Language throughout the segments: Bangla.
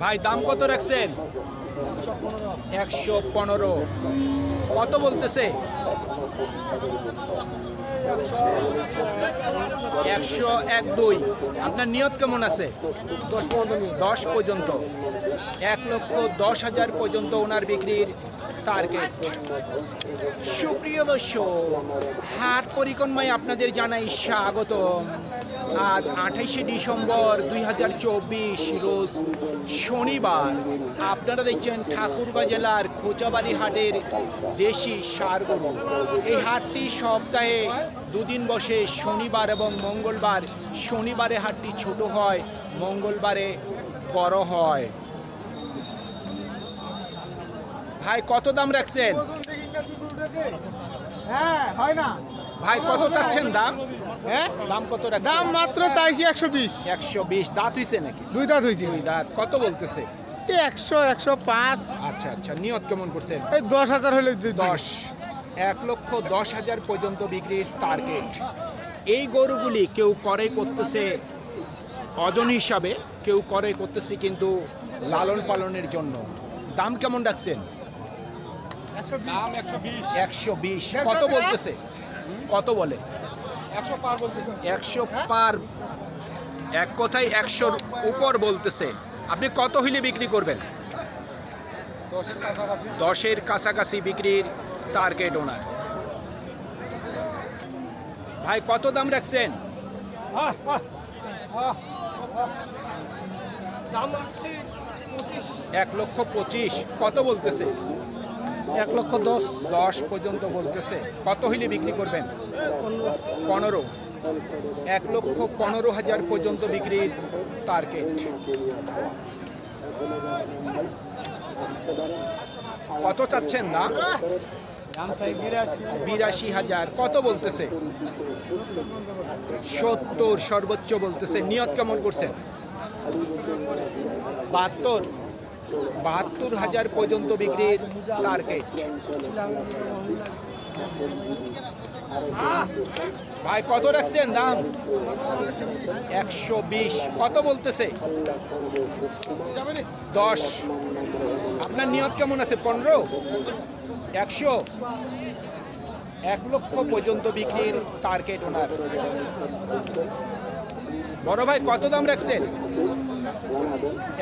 ভাই দাম কত রাখছেন? একশো পনেরো। কত বলতেছে? একশো এক দুই। আপনার নিয়ত কেমন আছে? দশ নিয়ে দশ পর্যন্ত। এক লক্ষ দশ হাজার পর্যন্ত ওনার বিক্রির টার্গেট সুপ্রিয় দর্শক হাট পরিক্রমায় আপনাদের জানাই স্বাগত আজ আঠাইশে ডিসেম্বর দুই হাজার চব্বিশ রোজ শনিবার। আপনারা দেখছেন ঠাকুরগাঁ জেলার খোঁচাবাড়ি হাটের দেশি সার গরু। এই হাটটি সপ্তাহে দুদিন বসে শনিবার এবং মঙ্গলবার। শনিবারে হাটটি ছোট হয় মঙ্গলবারে বড় হয়। ভাই কত দাম রাখছেন? হ্যাঁ হয় না। ভাই কত চাচ্ছেন দাম? হ্যাঁ? দাম কত রাখছেন? দাম মাত্র চাইছি একশো বিশ। একশো বিশ দাঁত হইছে নাকি? দুই দাঁত হয়েছি দুই দাঁত। কত বলতেছে? একশো একশো পাঁচ। আচ্ছা আচ্ছা। নিয়ত কেমন করছেন? এই দশ হাজার হলে দশ। এক লক্ষ দশ হাজার পর্যন্ত বিক্রির টার্গেট এই গরুগুলি কেউ করে করতেছে ওজন হিসাবে কেউ করে করতেছে কিন্তু লালন পালনের জন্য। দাম কেমন রাখছেন? একশো বিশ। কত বলতেছে? কত বলে? একশো পার এক কথায় একশোর উপর বলতেছে। আপনি কত হইলে বিক্রি করবেন? দশের কাছাকাছি। বিক্রির টার্গেট ওনার ভাই কত দাম রাখছেন? এক লক্ষ পঁচিশ। কত বলতেছে? এক লক্ষ দশ। দশ পর্যন্ত বলতেছে। কত হইলে বিক্রি করবেন? পনেরো। এক লক্ষ পনেরো হাজার পর্যন্ত বিক্রির টার্গেট কত চাচ্ছেন না বিরাশি হাজার। কত বলতেছে? সত্তর সর্বোচ্চ বলতেছে। নিয়ত কেমন করছেন? বাহাত্তর। বাহাত্তর? হাজার পর্যন্ত বিক্রির টার্গেট। ভাই, কত রাখছেন দাম? একশো বিশ। কত বলতেছে? দশ। আপনার নিয়ত কেমন আছে? পনেরো? একশো? এক লক্ষ পর্যন্ত বিক্রির টার্গেট ওনার। বড় ভাই, কত দাম রাখছেন?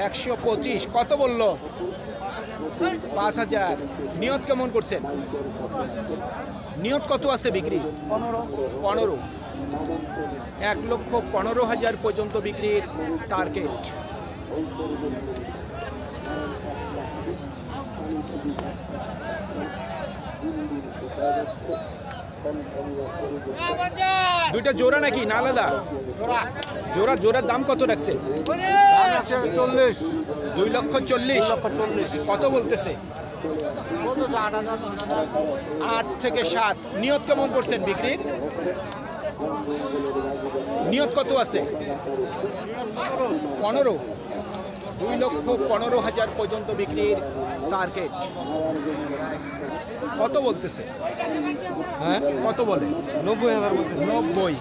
একশো পঁচিশ। কত বলল? পাঁচ হাজার। নিয়ত কেমন করছেন? নিয়ত কত আছে বিক্রি? পনেরো। এক লক্ষ পনেরো হাজার পর্যন্ত বিক্রির টার্গেট দুইটা জোড়া নাকি? না আলাদা? জোড়া জোড়ার দাম কত রাখছে? চল্লিশ। দুই লক্ষ চল্লিশ। লক্ষ চল্লিশ। কত বলতেছে? আট থেকে সাত। নিয়ত কেমন করছেন বিক্রির? নিয়ত কত আছে? পনেরো। দুই লক্ষ পনেরো হাজার পর্যন্ত বিক্রির টার্গেট কত বলতেছে? হ্যাঁ? কত বলে? নব্বই হাজার বলতে নব্বই।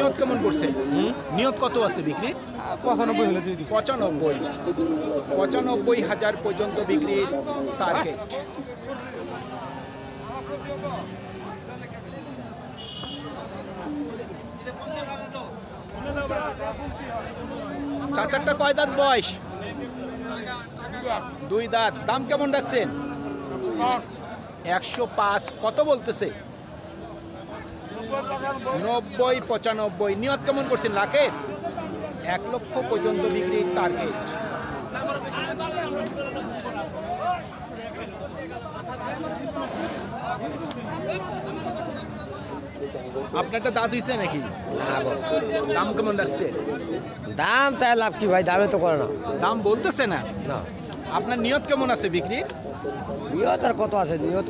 নিয়ত কেমন করছে নিয়ত কত আছে বিক্রি? পঁচানব্বই হলে পঁচানব্বই। পঁচানব্বই হাজার পর্যন্ত বিক্রির টার্গেট চাচারটা কয় দাঁত বয়স? দুই দাঁত। দাম কেমন রাখছেন? একশো পাঁচ। কত বলতেছে? নব্বই পঁচানব্বই। নিয়ত কেমন করছেন লাখের এক লক্ষ পর্যন্ত বিক্রির টার্গেট আপনারটা দাঁত হয়েছে নাকি? দাম কেমন রাখছে দাম চাই লাভ কি ভাই? দামে তো করে না। দাম বলতেছে না? না। আপনার নিয়ত কেমন আছে বিক্রির? নিয়ত আর কত আছে? নিয়ত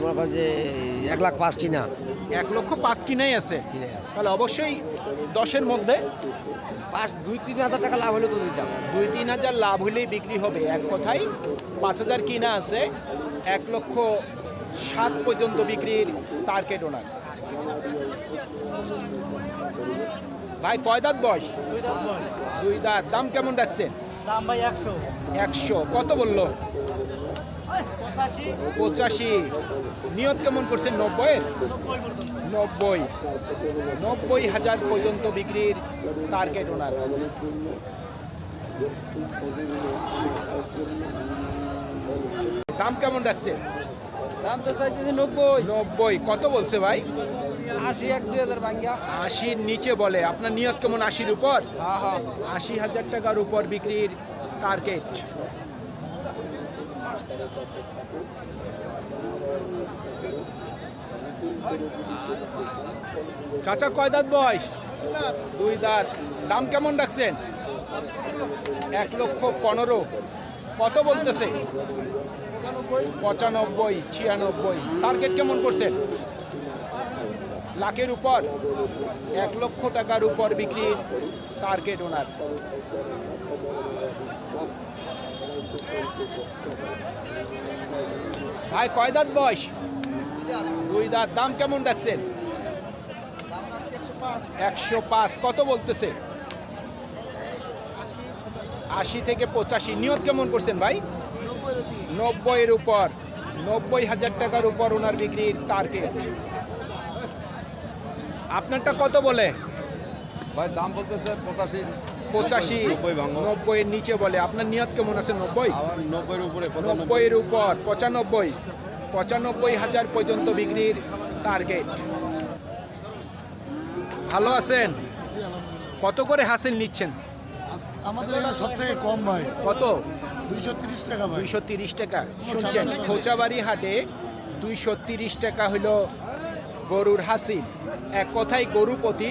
মনে করেন যে এক লাখ পাঁচ কিনা। এক লক্ষ পাঁচ কিনেই আছে। তাহলে অবশ্যই দশের মধ্যে পাঁচ দুই তিন হাজার টাকা লাভ হলে তো দিতাম দুই তিন হাজার লাভ হলেই বিক্রি হবে। এক কথায় পাঁচ হাজার কিনা আছে এক লক্ষ সাত পর্যন্ত বিক্রির টার্গেট ওনার। ভাই কয় দাঁত বয়স। দুই দাঁত। দাম কেমন রাখছেন? দাম ভাই একশো। একশো। কত বলল? পঁচাশি। নিয়ত কেমন করছেন? নব্বইয়ের নব্বই? নব্বই। নব্বই হাজার পর্যন্ত বিক্রির টার্গেট ওনার দাম কেমন রাখছে? দাম তো চাইতেছি নব্বই। নব্বই। কত বলছে ভাই? আশি এক দুই হাজার ভাঙ্গা। আশির নিচে বলে। আপনার নিয়ত কেমন? আশির উপর? আশি হাজার টাকার উপর বিক্রির টার্গেট চাচা, কয় দাঁত বয়স? দুই দাঁত। দাম কেমন রাখছেন? এক লক্ষ পনেরো। কত বলতেছে? পঁচানব্বই, ছিয়ানব্বই। টার্গেট কেমন করছেন? লাখের উপর। এক লক্ষ টাকার উপর বিক্রির টার্গেট ওনার ভাই, কয় দাঁত বয়স? দুই দাঁত। দাম কেমন রাখছেন একশো পাঁচ। কত বলতেছে? আশি থেকে পঁচাশি। নিয়ত কেমন করছেন ভাই? নব্বইয়ের উপর। নব্বই হাজার টাকার উপর ওনার বিক্রির টার্গেট আপনারটা কত বলে? ভাই, দাম বলতেছে পঁচাশি পঁচাশি। নব্বইয়ের নিচে বলে। আপনার নিয়ত কেমন আছে নব্বই? নব্বইয়ের উপরে নব্বইয়ের উপর পঁচানব্বই। পঁচানব্বই হাজার পর্যন্ত বিক্রির টার্গেট ভালো আছেন? কত করে হাসিল নিচ্ছেন? আমাদের এখানে সব থেকে কম ভাই। কত? দুইশো তিরিশ টাকা ভাই। দুইশো তিরিশ টাকা। শুনছেন খোঁচাবাড়ি হাটে দুইশো তিরিশ টাকা হইল গরুর হাসিল। এক কথায় গরু প্রতি